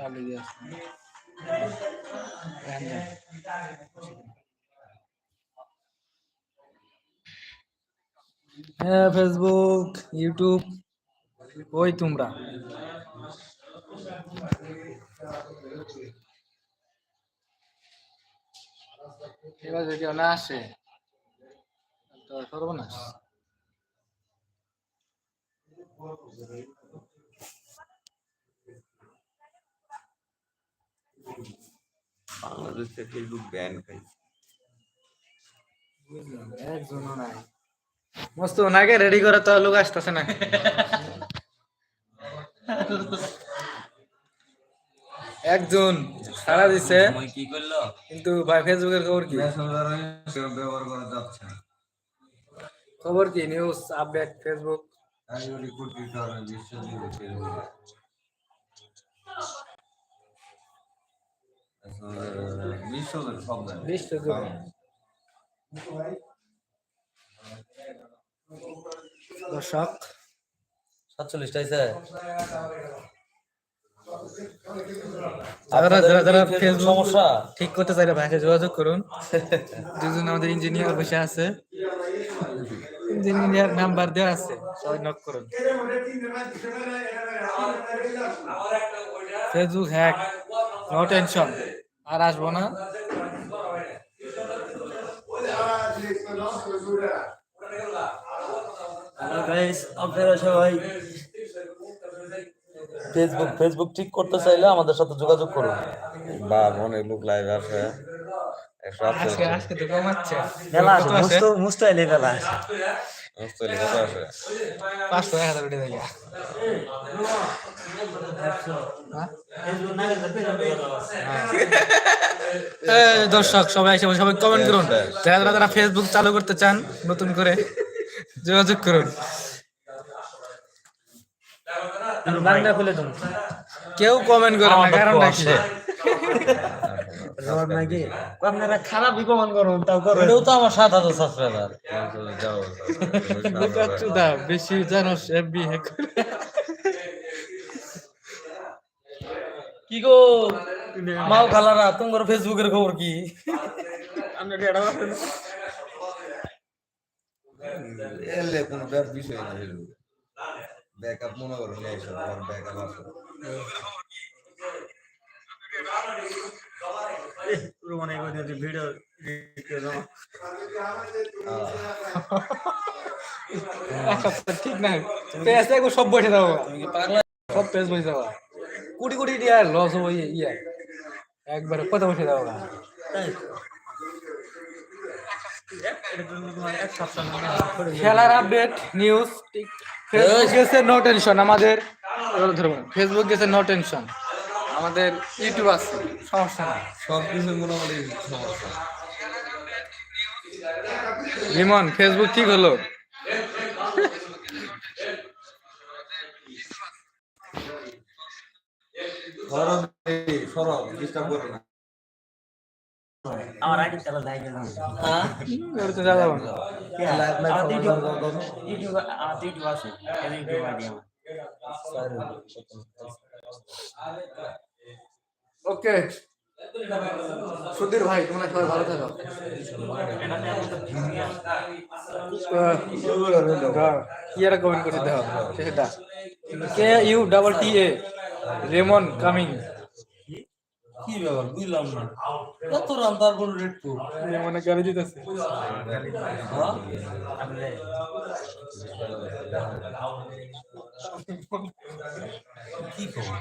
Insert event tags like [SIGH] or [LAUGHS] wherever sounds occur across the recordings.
চালু দিয়ে। হ্যাঁ ফেসবুক ইউটিউব ওই তোমরা এবার যদি না আসে তো সর্বনাশ বাংলাদেশে ফেসবুক ব্যান খাই একজনও নাই। মস্ত ওনাকে রেডি করে তো লোক আসতেছে না। একজন সারা দিছে কি করল? কিন্তু ভাই ফেসবুকের খবর কি? ব্যবহার করা যাচ্ছে খবর কি? নিউজ আপডেট ফেসবুক দর্শক যারা যারা Facebook ফেসবুক সমস্যা? ঠিক করতে চাইলে ভাইকে যোগাযোগ করুন। দুজন আমাদের ইঞ্জিনিয়ার বসে আছে। ইঞ্জিনিয়ার নাম্বার দেওয়া আছে। সবাই নক করুন। ফেসবুক হ্যাক নো টেনশন আর আসব না? আপনারা সবাই ফেসবুক ফেসবুক ঠিক করতে চাইলে আমাদের সাথে যোগাযোগ করুন। বা অনেক লোক লাইভ আসে। আজকে আজকে তো কমাচ্ছে মেলা? মুস্ত মুস্তাইলে মেলা আছে কত আসে পাঁচশো এক হাজার উঠে দেখি দর্শক সবাই এসে সবাই কমেন্ট করুন। যারা যারা যারা ফেসবুক চালু করতে চান নতুন করে যোগাযোগ করুন। বাংলা খুলে দিন কেউ কমেন্ট করে না কারণটা কি [LAUGHS] রড নাকি? আপনারা খারাপ বিকমান করুন তাও করুন এটাও তো আমার সাত হাজার সাবস্ক্রাইবার যাও [LAUGHS] চুদা বেশি জানোস এফবি হ্যাক কি গো? মাও খালারা তোমার ফেসবুকের খবর কি? এলে কোনো বিষয় না ব্যাকআপ মনে করো ব্যাকআপ আছে। মনে করে ভিডিও ঠিক না পেজ দেখো সব বসে দাও সব পেজ বসে দাও কোটি কোটি দিয়া লস হব ইয়ে ইয়ে। একবারে কত বসে দাও খেলার আপডেট নিউজ ফেসবুক গেছে নো টেনশন আমাদের। ফেসবুক গেছে নো টেনশন আমাদের ইউটিউব আছে সমস্যা নাই। সব কিছু মোটামুটি সমস্যা। লিমন ফেসবুক ঠিক হলো? না। আমার আইডি চালা দেয় গেল ওর তো যাব? না লাইভ লাইভ ইউটিউব আমার ইউটিউব আছে। ইউটিউব আইডি আমার ওকে। সুধীর ভাই তোমরা সবাই ভালো থাকো। কি একটা কমেন্ট করতে দাও সেটা। K U double T A? Raymond coming. কি ব্যাপার বুঝলাম না। এত রাম তারপর রেড টু রেমনে গাড়ি দিতেছে। কি খবর?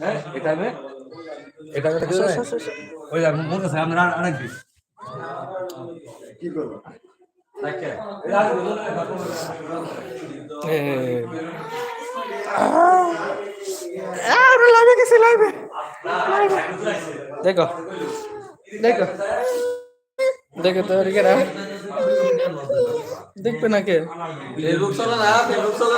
হ্যাঁ এটা হবে? এটা ওই আর মনে আছে আমরা অনেক দিন কি করব? দেখে আমরা লাইভে গেছি লাইভে দেখো। দেখো। দেখো তো রিকেরা দেখবে না কে ফেসবুক চলে না ফেসবুক চলে